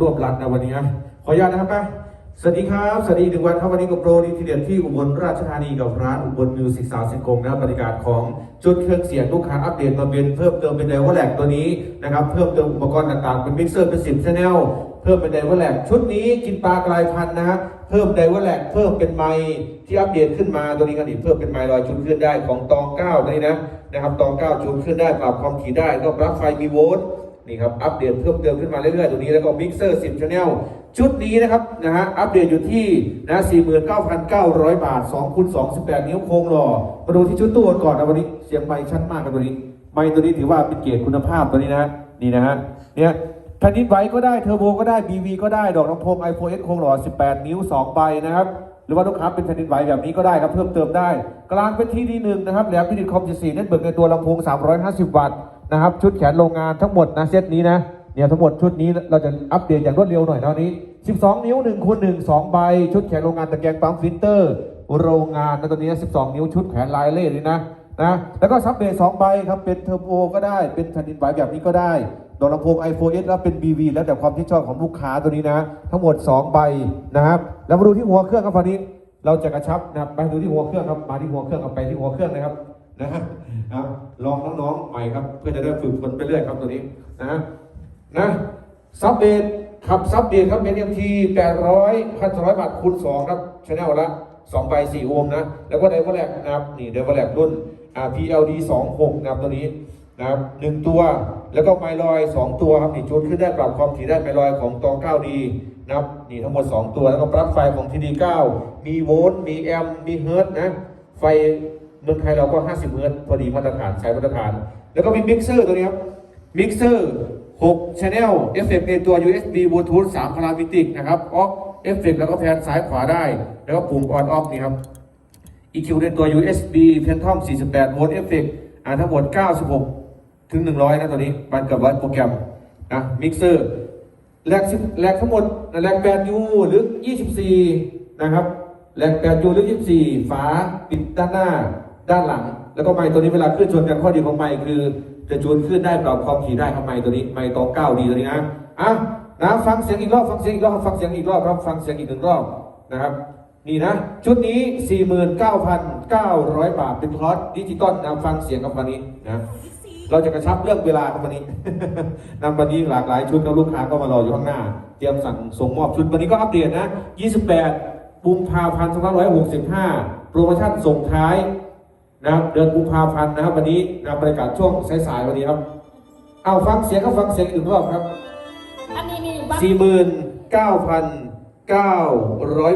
รวบรัดนะวันนี้นะขออนุญาตนะครับไปสวัสดีครับสวัสดีหนึ่งวันครับวันนี้กับโปรดีทีเด็ดที่อุบลราชธานีกับร้านอุบลมิวสิกสาวสิงคงนะบรรยากาศของจุดเครื่องเสียงลูกค้าอัปเดตมาเป็นเพิ่มเติมเป็นไดวอลแลกตัวนี้นะครับเพิ่มเติมอุปกรณ์ต่างๆ เป็นมิกเซอร์เป็นสิบชแนลเพิ่มเป็นไดวอลแลกชุดนี้กินปลากลายพันธุ์นะฮะเพิ่มไดวอลแลกเพิ่มเป็นไมค์ที่อัปเดตขึ้นมาตัวนี้กันอีกเพิ่มเป็นไมค์ลอยชุดขึ้นได้ของตองเก้าตัวนี้นะนะครับตองเก้าชุดขึ้นได้ปรับความถี่ได้ก็ปลั๊กไฟมีโวลต์ นี่ครับอัปเดตเพิ่มเติมขึ้นมาเรื่อยๆตัวนี้แล้วก็มิกเซอร์10 Channel ชุดนี้นะครับนะฮะอัปเดตอยู่ที่นะ49,900 บาท2คูณ28 นิ้วโค้งหล่อมาดูที่ชุดตู้กันก่อนนะวันนี้เสียงไมค์ชัดมากครับตัวนี้ไมค์ตัวนี้ถือว่าเป็นเกียรติคุณภาพตัวนี้นะนี่นะฮะเนี่ยแผ่นดินไหวก็ได้เทอร์โบก็ได้ BV ก็ได้ดอกลำโพง iPhone X โค้งหล่อ 18 นิ้ว 2 ใบนะครับหรือว่าลูกค้าเป็นแผ่นดินไหวแบบนี้ก็ได้ครับเพิ่มเติมได้ กลางเป็นที่ดีหนึ่งนะครับแหลมพินิจคอม74เน็ตเบิร์กในตัวลำโพง 350 วัตต์ นะครับ ชุดแขนโรงงานทั้งหมดนะเซตนี้นะเนี่ยทั้งหมดชุดนี้เราจะอัปเดตอย่างรวดเร็วหน่อยเท่านี้ 12 นิ้ว1คูณ1 2 ใบ ชุดแขนโรงงานตะแกรงปั๊มฟิลเตอร์ โรงงานนะตัวนี้ 12 นิ้วชุดแขนลายเล่เลยนะนะแล้วก็ซับเบส2ใบครับเป็นเทอร์โบก็ได้เป็นแผ่นดินไหวแบบนี้ก็ได้ดอกลำโพง iPhone S แล้วเป็น BV แล้วแต่ความที่ชอบของลูกค้าตัวนี้นะ ทั้งหมด 2 ใบนะครับแล้วมาดูที่หัวเครื่องครับตอนนี้ เราจะกระชับนะครับไปดูที่หัวเครื่องครับมาที่หัวเครื่องเอาไปที่หัวเครื่องนะครับ นะฮะเอาลองน้องๆใหม่ครับ เพื่อจะได้ฝึกฝนไปเรื่อยครับตัวนี้นะนะซับเบสขับซับเบสครับเป็น MT 800 1,200บาทคูณ2ครับชแนลละ2ใบ4โอห์มนะ แล้วก็ไดเวอร์แลกนะครับนี่ไดเวอร์แลกรุ่นอ่า PLD 26นะครับตัวนี้นะครับหนึ่งตัวแล้วก็ไมลอย 2 ตัวครับนี่จูนขึ้นได้ปรับความถี่ได้ไมลอยของตอง 9D นะครับนี่ทั้งหมด 2 ตัวแล้วก็ปลั๊กไฟของ TD9 มีโวลต์มีแอมมีเฮิร์ตนะไฟ มืองไทยเราก็ 50เฮิร์ตพอดีมาตรฐานใช้มาตรฐาน แล้วก็มีมิกเซอร์ตัวนี้ครับมิกเซอร์6 Channel เอฟเฟกในตัว USB Bluetooth 3พารามิติกนะครับออกเอฟเฟกแล้วก็แพนซ้ายขวาได้ แล้วก็ปุ่ม on off นี่ครับ EQ ในตัว USB Phantom 48โวลต์เอฟเฟกอ่าทั้งหมด 96 ถึง 100 นะตัวนี้มันกับวัดโปรแกรมนะมิกเซอร์แลกแลกทั้งหมดแลก8 U หรือ 24 นะครับแลก8 U หรือ 24 ฝาปิดด้านหน้า ด้านหลัง แล้วก็ไมค์ตัวนี้เวลาขึ้นชนกันข้อดีของไมค์คือ จะจูนขึ้นได้ปรับความถี่ได้ครับไมค์ตัวนี้ไมค์ตองเก้าดีตัวนี้นะอะนะฟังเสียงอีกรอบฟังเสียงอีกรอบฟังเสียงอีกรอบครับฟังเสียงอีกหนึ่งรอบนะครับนี่นะชุดนี้ 49,900 บาทเป็นคลอสดิจิตอลนะฟังเสียงกับวันนี้นะเราจะกระชับเรื่องเวลาครับวันนี้นำวันนี้หลากหลายชุดแล้วลูกค้าก็มารออยู่ข้างหน้า เตรียมสั่งส่งมอบชุดวันนี้ก็อัปเดตนะ 28กุมภาพันธ์2565 โปรโมชั่นส่งท้าย นะครับเดือนกุมภาพันธ์นะครับ วันนี้นะบรรยากาศช่วงสายๆวันนี้ครับเอาฟังเสียงก็ฟังเสียงอีกหนึ่งรอบครับอันนี้มีบัตร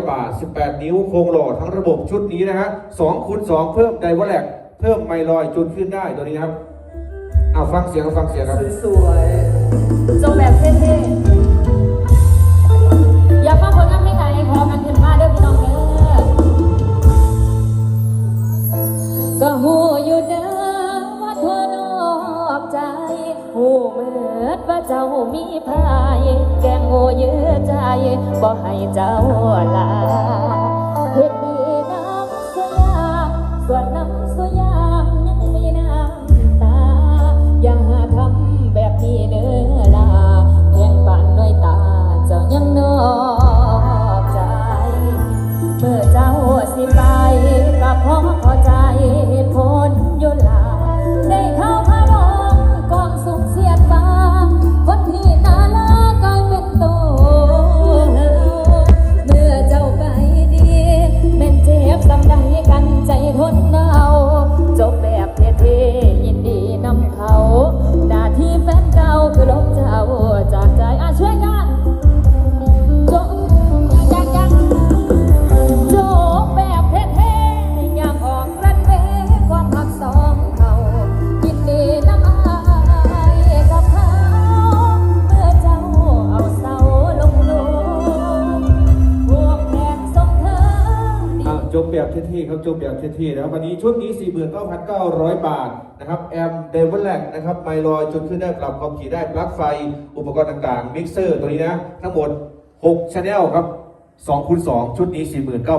49,900บาท18นิ้วโครงหล่อทั้งระบบชุดนี้นะฮะ2คูณ2เพิ่มไดวอลแลกเพิ่มไมลอยจูนขึ้นได้ตัวนี้นะครับเอาฟังเสียงก็ฟังเสียงครับ สวยจงแบบเท่ๆ บ่ให้เจ้าลา แบบเท่ๆครับจบแบบเท่ๆนะครับวันนี้ชุดนี้ 49,900 บาทนะครับแอมเดเวลแลกนะครับไมลอยจุดขึ้นได้ปรับความถี่ได้ปลั๊กไฟ อุปกรณ์ต่างๆมิกเซอร์ตัวนี้นะ ทั้งหมด6 Channel ครับ2คูณ2ชุดนี้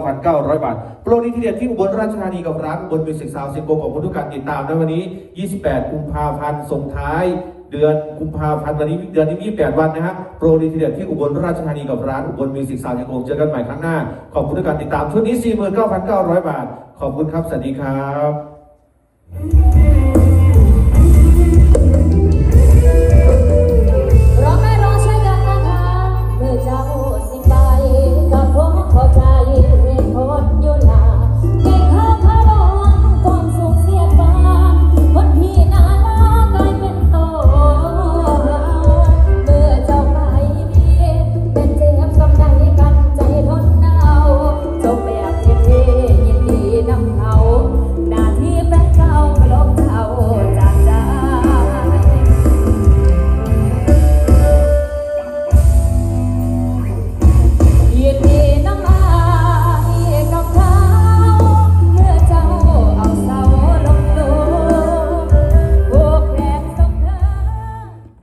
49,900 บาท โปรนี้ที่เด็ดที่อุบลราชธานีกับร้านอุบนมิวสิกซาวซิงโกของคุณทุกการติดตามนะวันนี้ 28 กุมภาพันธ์ส่งท้าย เดือนกุมภาพันธ์วันนี้เดือนนี้28 วันนะฮะโปรดีทีเด็ดที่อุบลราชธานีกับร้านอุบลมิวสิกสาวยังคงเจอกันใหม่ครั้งหน้า ขอบคุณทุกการติดตามชุดนี้ 49,900 บาท ขอบคุณครับ สวัสดีครับ